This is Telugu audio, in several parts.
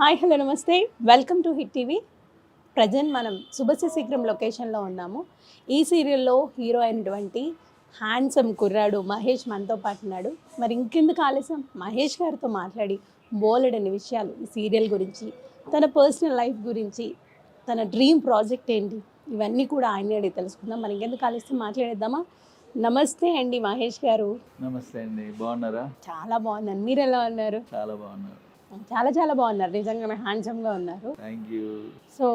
హాయ్ హలో నమస్తే. Welcome to hit TV present మనం శుభస్య శీఘ్రం లొకేషన్లో ఉన్నాము. ఈ సీరియల్లో హీరో అయినటువంటి హ్యాండ్సమ్ కుర్రాడు మహేష్ మనతో పాటు ఉన్నాడు. మరి ఇంకెందుకు ఆలస్యం? మహేష్ గారితో మాట్లాడి బోలెడని విషయాలు ఈ సీరియల్ గురించి తన పర్సనల్ లైఫ్ గురించి తన డ్రీమ్ ప్రాజెక్ట్ ఏంటి ఇవన్నీ కూడా ఆయన్ని అడిగి తెలుసుకుందాం. మరి ఇంకెందుకు ఆలస్యం? మాట్లాడేద్దామా? నమస్తే అండి మహేష్ గారు. నమస్తే అండి. బాగున్నారా? చాలా బాగున్నాను. మీరు ఎలా ఉన్నారు? చాలా బాగున్నారు. చాలా చాలా బాగున్నారు. నిజంగానే హ్యాండ్సమ్గా ఉన్నారు. థ్యాంక్ యూ సో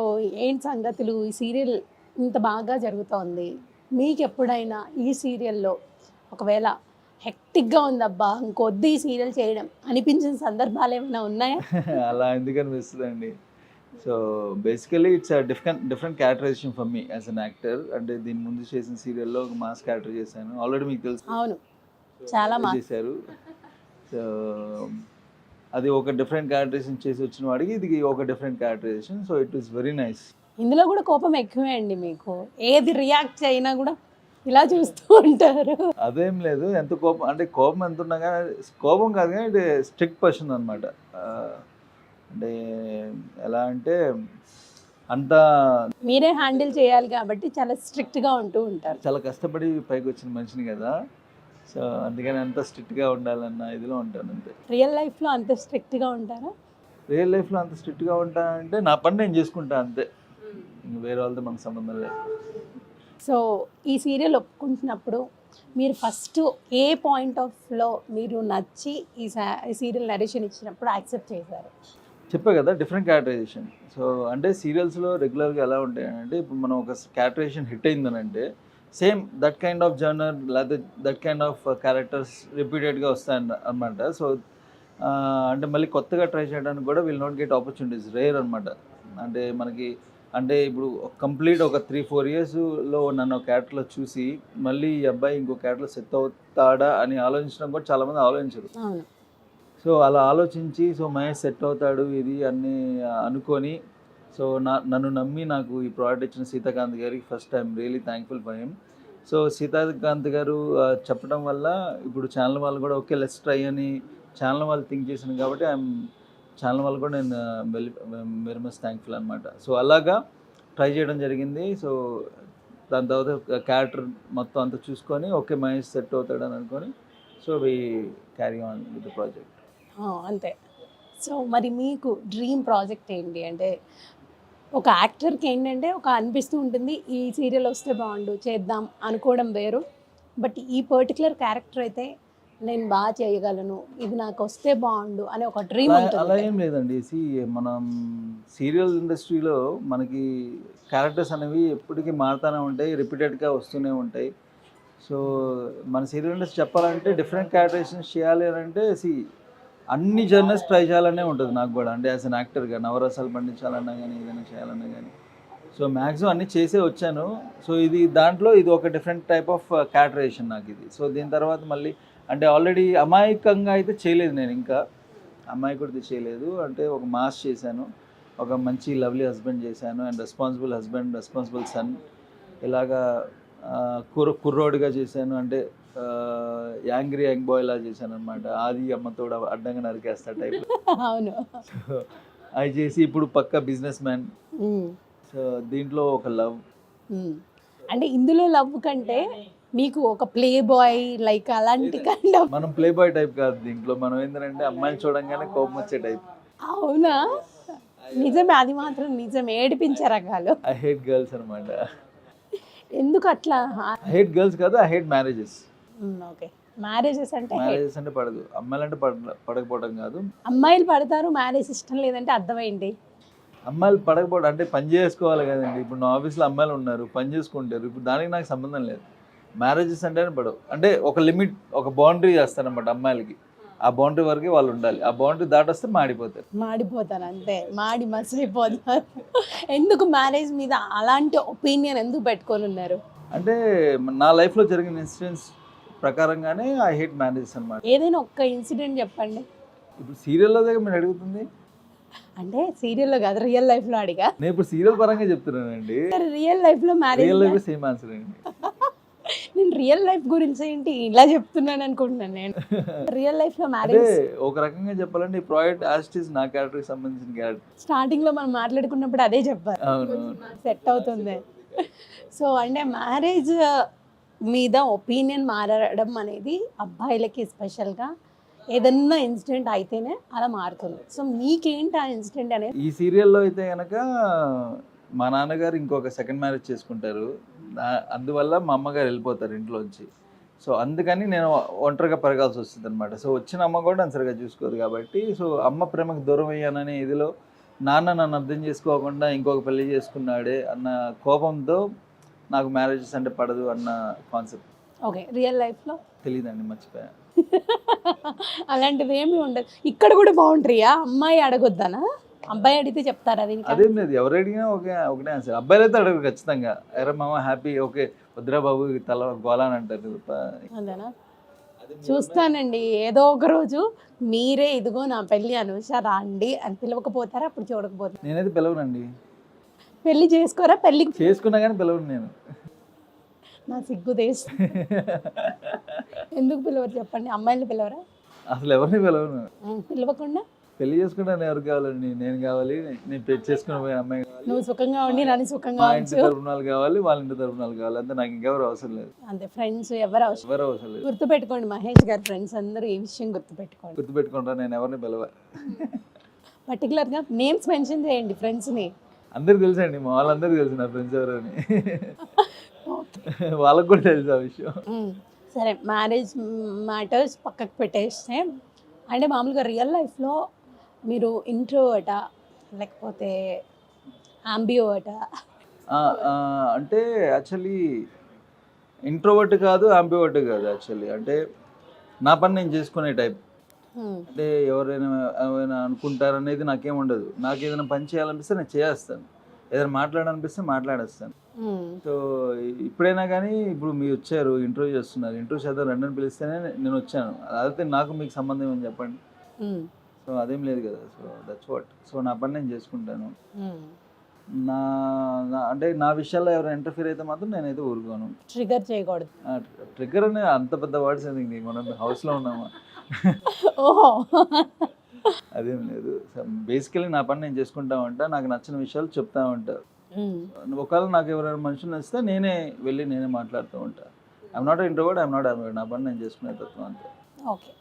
ఏంటి సంగతులు? ఈ సీరియల్ ఇంత బాగా జరుగుతోంది. మీకు ఎప్పుడైనా ఈ సీరియల్లో ఒకవేళ హెక్టిక్గా ఉందబ్బా ఇంకొద్ది ఈ సీరియల్ చేయడం అనిపించిన సందర్భాలు ఏమైనా ఉన్నాయా? అలా ఎందుకు అనిపిస్తుంది అండి so basically it's different different characterization for me as an actor అంటే దీని ముందు చేసిన సీరియల్లో ఒక మాస్ క్యారెక్టర్ చేశాను. ఆల్రెడీ మీకు తెలుసు. అవును. చాలా చేశారు. సో అది ఒక డిఫరెంట్ క్యారెక్టరైజేషన్ చేసి వచ్చిన వాడికి ఇది ఒక different characterization so it is very nice ఇందులో కూడా కోపం ఎక్కువే అండి మీకు. ఏది రియాక్ట్ అయినా కూడా ఇలా చూస్తూ ఉంటారు. అదేం లేదు ఎంత కోపం అంటే కోపం ఎంత ఉన్నా కానీ కోపం కాదు కానీ ఇది స్ట్రిక్ట్ పర్సన్ అనమాట అంటే ఎలా అంటే అంత మీరే హ్యాండిల్ చేయాలి కాబట్టి చాలా స్ట్రిక్ట్గా ఉంటూ ఉంటారు. చాలా కష్టపడి పైకి వచ్చిన మనిషిని కదా. సో అందుకని అంత స్ట్రిక్ట్గా ఉండాలన్న ఇదిలో ఉంటాను అంతే. రియల్ లైఫ్లో అంత స్ట్రిక్ట్గా ఉంటారా? రియల్ లైఫ్లో అంత స్ట్రిక్ట్గా ఉంటానంటే నా పని నేను చేసుకుంటా అంతే. ఇంక వేరే వాళ్ళతో మనకు సంబంధం లేదు. సో ఈ సీరియల్ ఒప్పుకుంటున్నప్పుడు మీరు ఫస్ట్ ఏ పాయింట్ ఆఫ్లో మీరు నచ్చి ఈ సీరియల్ నరేషన్ ఇచ్చినప్పుడు యాక్సెప్ట్ చేశారు? చెప్పా కదా డిఫరెంట్ క్యారెక్టరైజేషన్. సో అంటే సీరియల్స్లో రెగ్యులర్గా ఎలా ఉంటాయి అంటే ఇప్పుడు మనం ఒక characterization hit అయిందనంటే same that kind of genre లేకపోతే దట్ కైండ్ ఆఫ్ క్యారెక్టర్స్ రిపీటెడ్గా వస్తాయి అనమాట సో అంటే మళ్ళీ కొత్తగా ట్రై చేయడానికి కూడా will not get opportunities rare అనమాట అంటే మనకి అంటే ఇప్పుడు కంప్లీట్ ఒక త్రీ ఫోర్ ఇయర్స్లో నన్ను ఒక క్యారెక్టర్లో చూసి మళ్ళీ ఈ అబ్బాయి ఇంకో క్యారెక్టర్లో సెట్ అవుతాడా అని ఆలోచించడం కూడా చాలామంది ఆలోచించరు. సో అలా ఆలోచించి సో మహేష్ సెట్ అవుతాడు ఇది అన్ని అనుకొని సో నా నన్ను నమ్మి నాకు ఈ ప్రోడక్ట్ ఇచ్చిన సీతాకాంత్ గారికి first time really thankful for him. So Seethakanth garu చెప్పడం వల్ల ఇప్పుడు ఛానల్ వాళ్ళు కూడా ఓకే లెస్ ట్రై అని ఛానల్ వాళ్ళు థింక్ చేశాను కాబట్టి ఐఎమ్ ఛానల్ వాళ్ళు కూడా నేను వెరీ మచ్ థ్యాంక్ఫుల్ అనమాట సో అలాగా ట్రై చేయడం జరిగింది. సో దాని తర్వాత క్యారెక్టర్ మొత్తం అంతా చూసుకొని ఓకే మహేష్ సెట్ అవుతాడని అనుకొని so we carry on with project అంతే. సో మరి మీకు డ్రీమ్ ప్రాజెక్ట్ ఏంటి? అంటే ఒక యాక్టర్కి ఏంటంటే ఒక అనిపిస్తూ ఉంటుంది ఈ సీరియల్ వస్తే బాగుండు చేద్దాం అనుకోవడం వేరు. బట్ ఈ పర్టికులర్ క్యారెక్టర్ అయితే నేను బాగా చేయగలను ఇది నాకు వస్తే బాగుండు అనే ఒక డ్రీమ్ అలా ఏం లేదండి. సి మనం సీరియల్ ఇండస్ట్రీలో మనకి క్యారెక్టర్స్ అనేవి ఎప్పటికీ మారుతూనే ఉంటాయి రిపీటెడ్గా వస్తూనే ఉంటాయి. సో మన సీరియల్ ఇండస్ట్రీ చెప్పాలంటే డిఫరెంట్ క్యారెక్టరేషన్స్ చేయాలి అని అంటే సి అన్ని జర్నల్స్ ట్రై చేయాలనే ఉంటుంది నాకు కూడా. అంటే యాజ్ అన్ యాక్టర్గా నవరసాలు పండించాలన్నా కానీ ఏదైనా చేయాలన్నా కానీ సో మ్యాక్సిమం అన్ని చేసే వచ్చాను. సో ఇది దాంట్లో ఇది ఒక డిఫరెంట్ టైప్ ఆఫ్ క్యాటరేషన్ నాకు ఇది. సో దీని తర్వాత మళ్ళీ అంటే ఆల్రెడీ అమాయకంగా అయితే చేయలేదు నేను ఇంకా. అమాయకుడిది చేయలేదు. అంటే ఒక మాస్ చేశాను. ఒక మంచి లవ్లీ హస్బెండ్ చేశాను. And responsible husband responsible son ఇలాగా కుర్ర కుర్రోడిగా చేశాను. అంటే యాంగ్రీ యంగ్ బాయ్ లా చేశాను అనమాట ఆది అమ్మతో అడ్డంగా నరికేస్తా టైప్ అవును. అవి చేసి ఇప్పుడు పక్క బిజినెస్ మ్యాన్ సో దీంట్లో ఒక లవ్. అంటే ఇందులో లవ్ కంటే మీకు ఒక ప్లే బాయ్ లైక్ అలాంటి కైండ్ మనం ప్లే బాయ్ టైప్ కాదు దీంట్లో. మనం ఏంటంటే అమ్మాయిని చూడంగానే కోపం వచ్చే టైప్ అవునా? నిజమే అది మాత్రం నిజం ఏడిపించే రకాలు. ఐ హేట్ గర్ల్స్ అనమాట ఎందుకు అట్లా? ఐ హేట్ గర్ల్స్ కాదు I hate marriages okay. Marriages అంటే మ్యారేజెస్ అంటే పడదు. అమ్మాయిలు అంటే పడ పడకపోవడం కాదు. అమ్మాయిలు పడతారు మ్యారేజ్ ఇష్టం లేదంటే అర్థమైంది. అమ్మాయిలు పడకపోవడం అంటే పని చేసుకోవాలి కదండి. ఇప్పుడు నా ఆఫీస్లో అమ్మాయిలు ఉన్నారు పని చేసుకుంటారు. ఇప్పుడు దానికి నాకు సంబంధం లేదు. మ్యారేజెస్ అంటేనే పడవు. అంటే ఒక లిమిట్ ఒక బౌండరీ చేస్తారనమాట అమ్మాయిలకి. ఆ బౌండరీ వరకే వాళ్ళు ఉండాలి. ఆ బౌండరీ దాటొస్తే మాడిపోతారు. మాడిపోతారు అంతే. మాడి మసిలిపోతారు. ఎందుకు మ్యారేజ్ మీద అలాంటి ఒపీనియన్ ఎందుకు పెట్టుకొని ఉన్నారు? అంటే నా లైఫ్లో జరిగిన ఇన్సిడెంట్స్ ప్రకారంగానే ఐ హేట్ మ్యారేజెస్ అనమాట ఏదైనా ఒక్క ఇన్సిడెంట్ చెప్పండి. ఇప్పుడు సీరియల్లో దగ్గర మీరు అడుగుతుంది? అంటే సీరియల్లో కాదు రియల్ లైఫ్లో అడిగా. నేను ఇప్పుడు సీరియల్ పరంగా చెప్తున్నానండి. రియల్ లైఫ్లో marriage real life same answer అండి. నేను రియల్ లైఫ్ గురించి ఏంటి ఇలా చెప్తున్నాను అనుకుంటున్నాను నేను. రియల్ లైఫ్లో మ్యారేజ్ ఒక రకంగా చెప్పాలంటే ఈ ప్రాజెక్ట్ యాస్టిస్ నా క్యారెక్టర్కి సంబంధించిన క్యారెక్టర్. స్టార్టింగ్లో మనం మాట్లాడుకున్నప్పుడు అదే చెప్పారు అవును సెట్ అవుతుంది. సో అంటే మ్యారేజ్ మీద ఒపీనియన్ మారడం అనేది అబ్బాయిలకి స్పెషల్గా ఏదన్నా ఇన్సిడెంట్ అయితేనే అలా మారుతుంది. సో మీకేంటి ఆ ఇన్సిడెంట్ అనేది? ఈ సీరియల్లో అయితే కనుక మా నాన్నగారు ఇంకొక సెకండ్ మ్యారేజ్ చేసుకుంటారు. అందువల్ల మా అమ్మగారు వెళ్ళిపోతారు ఇంట్లోంచి. సో అందుకని నేను ఒంటరిగా పెరగాల్సి వస్తుంది అనమాట సో వచ్చిన అమ్మ కూడా నన్ను సరిగా చూసుకోదు కాబట్టి సో అమ్మ ప్రేమకు దూరం అయ్యాననే ఇదిలో నాన్న నన్ను అర్థం చేసుకోకుండా ఇంకొక పెళ్ళి చేసుకున్నాడే అన్న కోపంతో నాకు మ్యారేజెస్ అంటే పడదు అన్న కాన్సెప్ట్ ఓకే రియల్ లైఫ్లో తెలియదండి మర్చిపోయా. అలాంటివి ఏమీ ఉండదు. ఇక్కడ కూడా బౌండరీయా అమ్మాయి అడగొద్దనా? అబ్బాయి అడిగితే చెప్తారా అది ఇంకా? అదేం లేదు ఎవరు అడిగినా ఒకే ఒకటే ఆన్సర్ అబ్బాయిలు అయితే అడగరు ఖచ్చితంగా. ఎరా మామ హ్యాపీ ఓకే వద్దురా బాబు తల గోలా అని అంటారు. తప్ప అదేనా చూస్తానండి. ఏదో ఒక రోజు మీరే ఇదిగో నా పెళ్ళి అనుష రాండి అని పిలవకపోతారా? అప్పుడు చూడకపోతారా? నేనైతే పిలవనండి. పెళ్ళి చేసుకోరా? పెళ్ళి చేసుకున్నా కానీ పిలవను నేను. నా సిగ్గు దేశ్. ఎందుకు పిలవరు చెప్పండి? అమ్మాయిని పిలవరా? అసలు ఎవరిని పిలవను? పిలవకుండా? పెళ్ళి చేసుకుంటాను ఎవరు కావాలండి? నేను కావాలి నేను పెళ్ళి చేసుకున్న పోయిన అమ్మాయి కావాలి. నువ్వు సుఖంగా ఉండి నన్ను సుఖంగా మా ఇంటి తరపునాలు కావాలి వాళ్ళ ఇంటి తరపునాలు కావాలి. అంతే నాకు ఇంకెవరు అవసరం లేదు. అంతే ఫ్రెండ్స్ ఎవరు అవసరం ఎవరు అవసరం లేదు. గుర్తుపెట్టుకోండి మహేష్ గారి ఫ్రెండ్స్ అందరూ ఈ విషయం గుర్తుపెట్టుకోండి. గుర్తుపెట్టుకుంటా నేను ఎవరిని పిలవ పర్టికులర్గా నేమ్స్ మెన్షన్ చేయండి ఫ్రెండ్స్ని అందరికి తెలుసండి మా వాళ్ళందరికీ తెలుసు నా ఫ్రెండ్స్ ఎవరని వాళ్ళకు కూడా తెలుసు ఆ విషయం. సరే మ్యారేజ్ మ్యాటర్స్ పక్కకు పెట్టేస్తే అంటే మామూలుగా రియల్ లైఫ్లో మీరు ఇంట్రోవట లేకపోతే అంబియోవట ఆ, ఆ, అంటే యాక్చువల్లీ ఇంట్రోవర్ట్ కాదు అంబివర్ట్ కాదు యాక్చువల్లీ అంటే నా పని నేను చేసుకునే టైప్ అంటే ఎవరైనా ఏమైనా అనుకుంటారనేది నాకేం ఉండదు. నాకు ఏదైనా పని చేయాలనిపిస్తే నేను చేస్తాను. ఏదైనా మాట్లాడాలనిపిస్తే మాట్లాడేస్తాను. సో ఇప్పుడైనా కానీ ఇప్పుడు మీరు వచ్చారు ఇంటర్వ్యూ చేస్తున్నారు ఇంటర్వ్యూ చేద్దాం రండి పిలిస్తేనే నేను వచ్చాను. అదైతే నాకు మీకు సంబంధం ఏమని చెప్పండి. సో అదేం లేదు కదా. సో దట్స్ వాట్ సో నా పని నేను చేసుకుంటాను. నా అంటే నా విషయాల్లో ఎవరైనా ఇంటర్ఫీర్ అయితే మాత్రం నేనైతే ఊరుకోను. ట్రిగర్ చేయకూడదు. ట్రిగ్గర్ అనే అంత పెద్ద వర్డ్స్ ఎందుకు మనం హౌస్లో ఉన్నామా? ఓహో. అదేం లేదు. బేసికలీ నా పని నేను చేసుకుంటా ఉంటా నాకు నచ్చిన విషయాలు చెప్తా ఉంటా. ఉమ్, ఒకవేళ నాకు ఎవరైనా మనుషులు నచ్చితే నేనే వెళ్ళి నేనే మాట్లాడుతూ ఉంటా. I'm not introvert I'm not I'm నా పని నేను చేసుకునే తత్వం అంతే. ఓకే.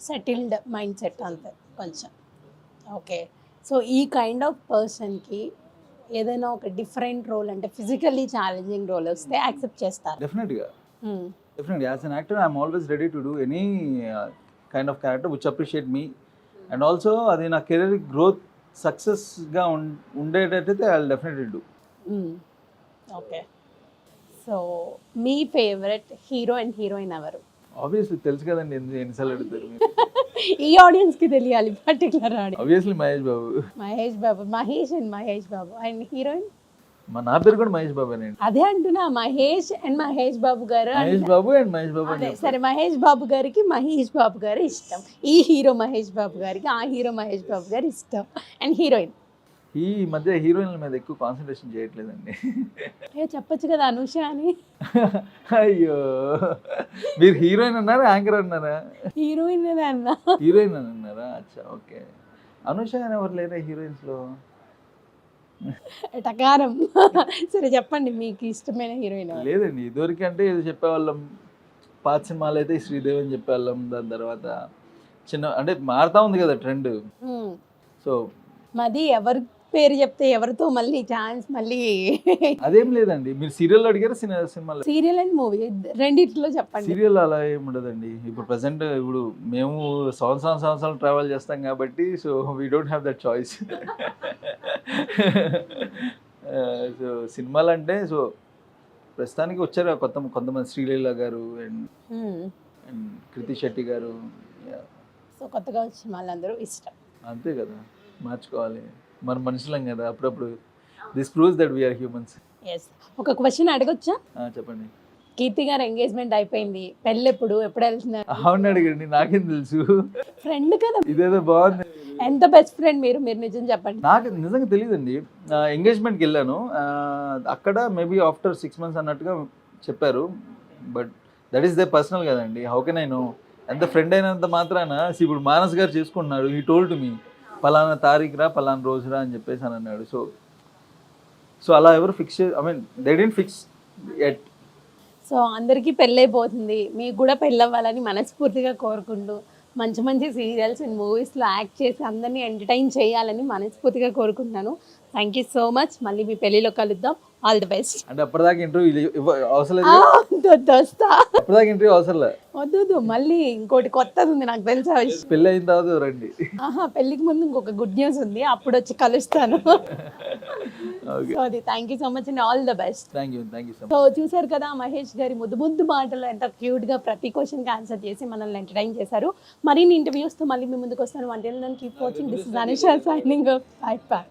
సెటిల్డ్ మైండ్ సెట్ అంతే కొంచెం. ఓకే. సో ఈ కైండ్ ఆఫ్ పర్సన్కి ఏదైనా ఒక డిఫరెంట్ రోల్ అంటే ఫిజికల్లీ ఛాలెంజింగ్ రోల్ వస్తే యాక్సెప్ట్ చేస్తారు? డెఫినెట్గా ఉమ్, definitely as an actor I'm always ready to do any kind of character which appreciate me and also అది నా కెరీర్ గ్రోత్ సక్సెస్గా ఉండేటట్టయితే I definitely do okay so me favourite hero and heroine ఎవరు? ఆబ్వియస్లీ తెలుసు కదండి ఎన్ని ఎన్నిసార్లు అడుగుతారు ఈ ఆడియన్స్కి తెలియాలి particular audience obviously Mahesh Babu. Mahesh Babu Mahesh and Mahesh Babu. And heroine? మా నా పేరు కూడా మహేష్ బాబేనండి అదే అంటున్నా మహేష్ అండ్ మహేష్ బాబు గారు మహేష్ బాబు అండ్ మహేష్ బాబు అదే. సరే మహేష్ బాబు గారికి మహేష్ బాబు గారు ఇష్టం. ఈ హీరో మహేష్ బాబు గారికి ఆ హీరో మహేష్ బాబు గారు ఇష్టం. And heroine. ఈ మధ్య హీరోయిన్ల మీద ఎక్కువ కాన్సన్ట్రేషన్ చేయట్లేదండి. ఏ చెప్పొచ్చు కదా అనూష అని. అయ్యో. మీరు హీరోయిన్ అన్నారా యాంకర్ అన్నారా? హీరోయిన్ అన్న. హీరోయిన్ అని అన్నారా? అచ్చా ఓకే. అనుష అని ఎవరు లేరా హీరోయిన్స్లో? టకారం సరే చెప్పండి మీకు ఇష్టమైన హీరోయిన్? లేదండి ఇదివరకు అంటే ఏదో చెప్పేవాళ్ళం పాత సినిమాలు అయితే శ్రీదేవి అని చెప్పేవాళ్ళం దాని తర్వాత చిన్న అంటే మారుతా ఉంది కదా ట్రెండ్. సో మాది ఎవరి పేరు చెప్తే ఎవరితో మళ్ళీ ఛాన్స్ మళ్ళీ అదేం లేదండి. మీరు సీరియల్ అడిగారు సినిమా సినిమాలో? సీరియల్ అండ్ మూవీ రెండిట్లో చెప్పండి. సీరియల్ అలా ఏమి ఉండదండి. ఇప్పుడు ప్రజెంట్ ఇప్పుడు మేము సంవత్సరం సంవత్సరాలు ట్రావెల్ చేస్తాం కాబట్టి so we don't have that choice so సినిమాలు అంటే సో ప్రస్తుతానికి వచ్చారు కొత్త కొంతమంది Sreeleela garu and hmm. And Krithi Shetty garu. So కొత్తగా వచ్చిన వాళ్ళందరూ ఇష్టం. అంతే కదా. మార్చుకోవాలి. మన మనుషులం కదా అప్పుడప్పుడు. This proves that we are humans yes ఒక క్వశ్చన్ అడగొచ్చా? చెప్పండి. కీర్తి గారు ఎంగేజ్మెంట్ అయిపోయింది. పెళ్ళి ఎప్పుడు? ఎప్పుడు వెళ్తున్నారు? అవును అడిగండి. నాకేం తెలుసు. ఫ్రెండ్ కదా. ఇదేదో బాగుంది. ఎంత బెస్ట్ ఫ్రెండ్ మీరు? మీరు నిజం చెప్పండి. నాకు నిజంగా తెలియదండి. ఎంగేజ్మెంట్కి వెళ్ళాను. అక్కడ మేబీ ఆఫ్టర్ సిక్స్ మంత్స్ అన్నట్టుగా చెప్పారు. But that is the personal కదండి. హౌ కెన్ ఐ నో ఎంత ఫ్రెండ్ అయినంత మాత్రాన? ఇప్పుడు మానస్ గారు చేసుకుంటున్నాడు ఈ టోల్డ్ మీ పలానా తారీఖు రా పలానా రోజు రా అని చెప్పేసి అని అన్నాడు. సో సో అలా ఎవరు fix I mean they don't fix it so అందరికీ పెళ్ళైపోతుంది. మీకు కూడా పెళ్ళవ్వాలని మనస్ఫూర్తిగా కోరుకుంటూ మంచి మంచి సీరియల్స్ అండ్ మూవీస్లో యాక్ట్ చేసి అందరినీ ఎంటర్టైన్ చేయాలని మనస్ఫూర్తిగా కోరుకుంటున్నాను. థ్యాంక్ యూ సో మచ్ మళ్ళీ మీ పెళ్ళిలో కలుద్దాం. ఆల్ ది బెస్ట్ అంటే అప్పటిదాకా ఇంటర్వ్యూ అవసరం లేదు. దోస్తా అప్పటిదాకా ఇంటర్వ్యూ అవసరం లేదు వద్దు మళ్ళీ ఇంకోటి కొత్తది ఉంది నాకు తెలిసి. పెళ్ళి అయిన తర్వాత రండి ఆహా పెళ్ళికి ముందు ఇంకొక గుడ్ న్యూస్ ఉంది. అప్పుడు వచ్చి కలుస్తాను. ఓకే సో అది thank you so much and all the best thank you thank you so చూసారు కదా మహేష్ గారి ముద్దు ముద్దు మాటలు ఎంత క్యూట్గా ప్రతి క్వశ్చన్కి ఆన్సర్ చేసి మనల్ని ఎంటర్టైన్ చేశారు. మరిన్ని ఇంటర్వ్యూస్తో మళ్ళీ మీ ముందుకు వస్తాను. అంటే keep watching this is Anusha signing bye bye